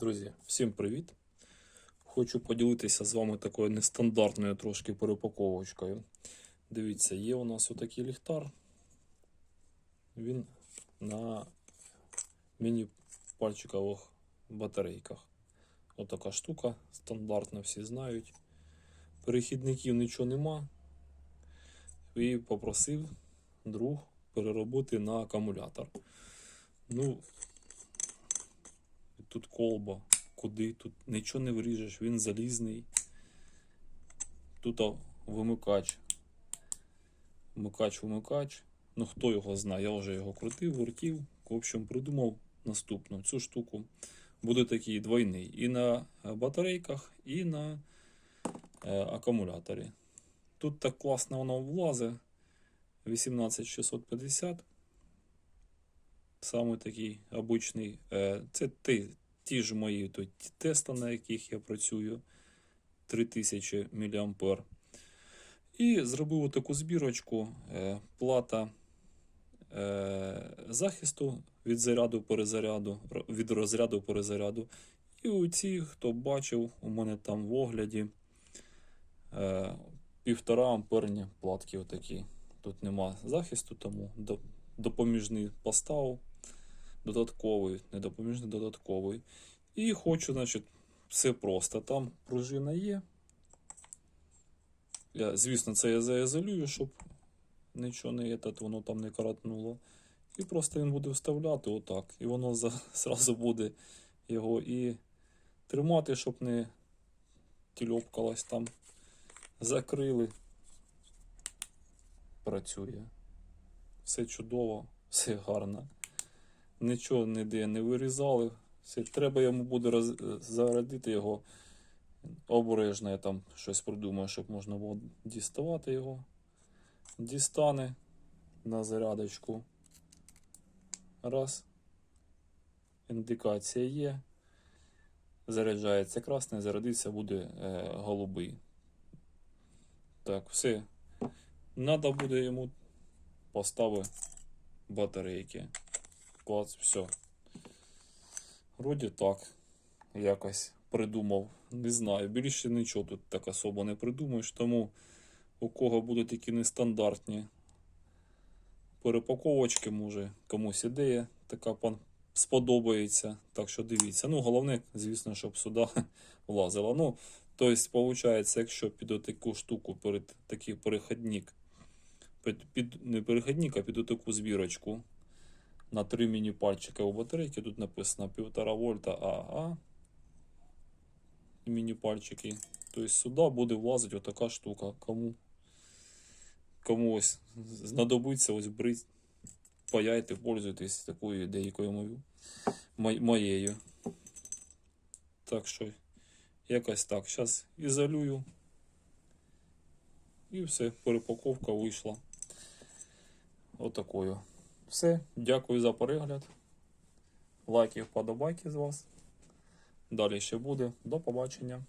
Друзі, всім привіт! Хочу поділитися з вами такою нестандартною трошки перепаковочкою. Дивіться, є у нас отакий ліхтар. Він на міні-пальчикових батарейках. Отака штука, стандартна, всі знають. Перехідників нічого нема. І попросив друг переробити на акумулятор. Ну, тут колба, куди, тут нічого не виріжеш, він залізний. Тут вимикач. Вмикач, вимикач. Ну хто його знає, я вже його крутив, вертів. В общем, придумав наступну цю штуку. Буде такий двойний. І на батарейках, і на е, акумуляторі. Тут так класно воно влазить. 18650. Саме такий обичний. Е, це ті, ж мої тут тести, на яких я працюю. 3000 мА. І зробив таку збірочку. Е, плата е, захисту від заряду перезаряду, від розряду перезаряду. І у ці, хто бачив, у мене там в огляді е, півтора амперні платки отакі. Тут нема захисту, тому допоміжний поставив додатковий, не допоміжний додатковий. І хочу, значить, все просто. Там пружина є. Я, звісно, це я заізолюю, щоб нічого не етат, воно там не каратнуло. І просто він буде вставляти отак. І воно за, зразу буде його і тримати, щоб не тільопкалось там. Закрили. Працює. Все чудово, все гарно. Нічого ніде не вирізали. Все. Треба йому буде роз... зарядити його обережно. Я там щось придумаю, щоб можна було діставати його. Дістане на зарядочку. Раз. Індикація є. Заряджається красний, зарядиться буде е, голубий. Так, все. Надо буде йому поставити батарейки. Клац, все. Вроді так. Якось придумав. Не знаю. Більше нічого тут так особо не придумаєш, тому у кого будуть такі нестандартні перепаковочки, може комусь ідея така пан сподобається. Так що дивіться. Ну, головне, звісно, щоб сюди влазило. Ну, тобто, виходить, якщо під таку штуку, перед такий переходник, під, під не переходник, а під таку збірочку на 3 міні-пальчика у батарейки, тут написано 1,5 вольта АА. Міні-пальчики. Тобто сюди буде влазити отака штука. Кому кому ось знадобиться, ось брить, паяйте, пользуйтесь такою ідеєю мою, моєю. Так що, якось так. Зараз ізолюю. І все, перепаковка вийшла. Отакою. Все, дякую за перегляд. Лайки, вподобайки з вас. Далі ще буде. До побачення.